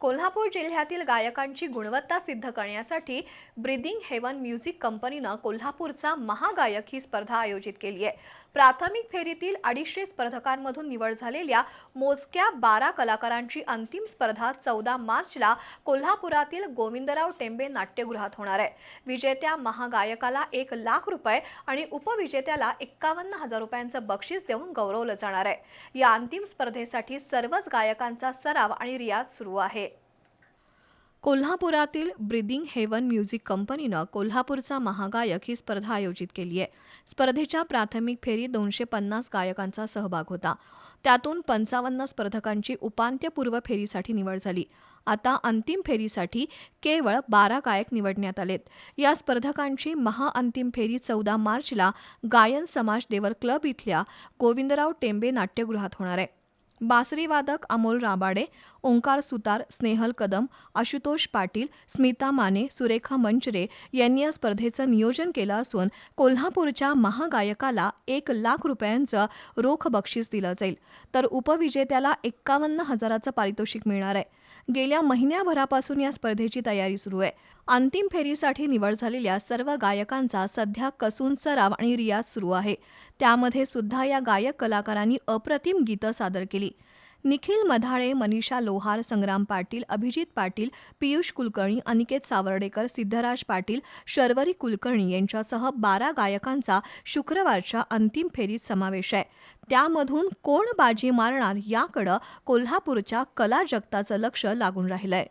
कोल्हापूर जिल्ह्यातील गायकांची गुणवत्ता सिद्ध करण्यासाठी ब्रिदिंग हेवन म्युझिक कंपनीनं कोल्हापूरचा महागायक ही स्पर्धा आयोजित केली आहे. प्राथमिक फेरीतील अडीचशे स्पर्धकांमधून निवड झालेल्या मोजक्या बारा कलाकारांची अंतिम स्पर्धा चौदा मार्चला कोल्हापुरातील गोविंदराव टेंबे नाट्यगृहात होणार आहे. विजेत्या महागायकाला एक लाख रुपये आणि उपविजेत्याला एक्कावन्न हजार रुपयांचं बक्षीस देऊन गौरवलं जाणार आहे. या अंतिम स्पर्धेसाठी सर्वच गायकांचा सराव आणि रियाज सुरू आहे. कोल्हापुरातील ब्रिदिंग हेवन म्युझिक कंपनीनं कोल्हापूरचा महागायक ही स्पर्धा आयोजित केली आहे. स्पर्धेच्या प्राथमिक फेरीत दोनशे पन्नास गायकांचा सहभाग होता. त्यातून पंचावन्न स्पर्धकांची उपांत्यपूर्व फेरीसाठी निवड झाली. आता अंतिम फेरीसाठी केवळ बारा गायक निवडण्यात आलेत. या स्पर्धकांची महाअंतिम फेरी चौदा मार्चला गायन समाज देवर क्लब इथल्या गोविंदराव टेंबे नाट्यगृहात होणार आहे. बासरीवादक अमोल राबाडे ओंकार सुतार स्नेहल कदम आशुतोष पाटील स्मिता माने सुरेखा मंचरे यांनी या स्पर्धेचं नियोजन केलं असून कोल्हापूरच्या महागायकाला एक लाख रुपयांचं रोख बक्षीस दिलं जाईल. तर उपविजेत्याला एक्कावन्न हजाराचं पारितोषिक मिळणार आहे. गेल्या महिन्याभरापासून या स्पर्धेची तयारी सुरू आहे. अंतिम फेरीसाठी निवड झालेल्या सर्व गायकांचा सध्या कसून सराव आणि रियाज सुरू आहे. त्यामध्ये सुद्धा या गायक कलाकारांनी अप्रतिम गीतं सादर केली. निखिल मधाळे मनीषा लोहार संग्राम पाटील अभिजित पाटील पियुष कुलकर्णी अनिकेत सावर्डेकर सिद्धराज पाटील शर्वरी कुलकर्णी यांच्यासह बारा गायकांचा शुक्रवारच्या अंतिम फेरीत समावेश आहे. त्यामधून कोण बाजी मारणार याकडं कोल्हापूरच्या कला जगताचं लक्ष लागून राहिलंय.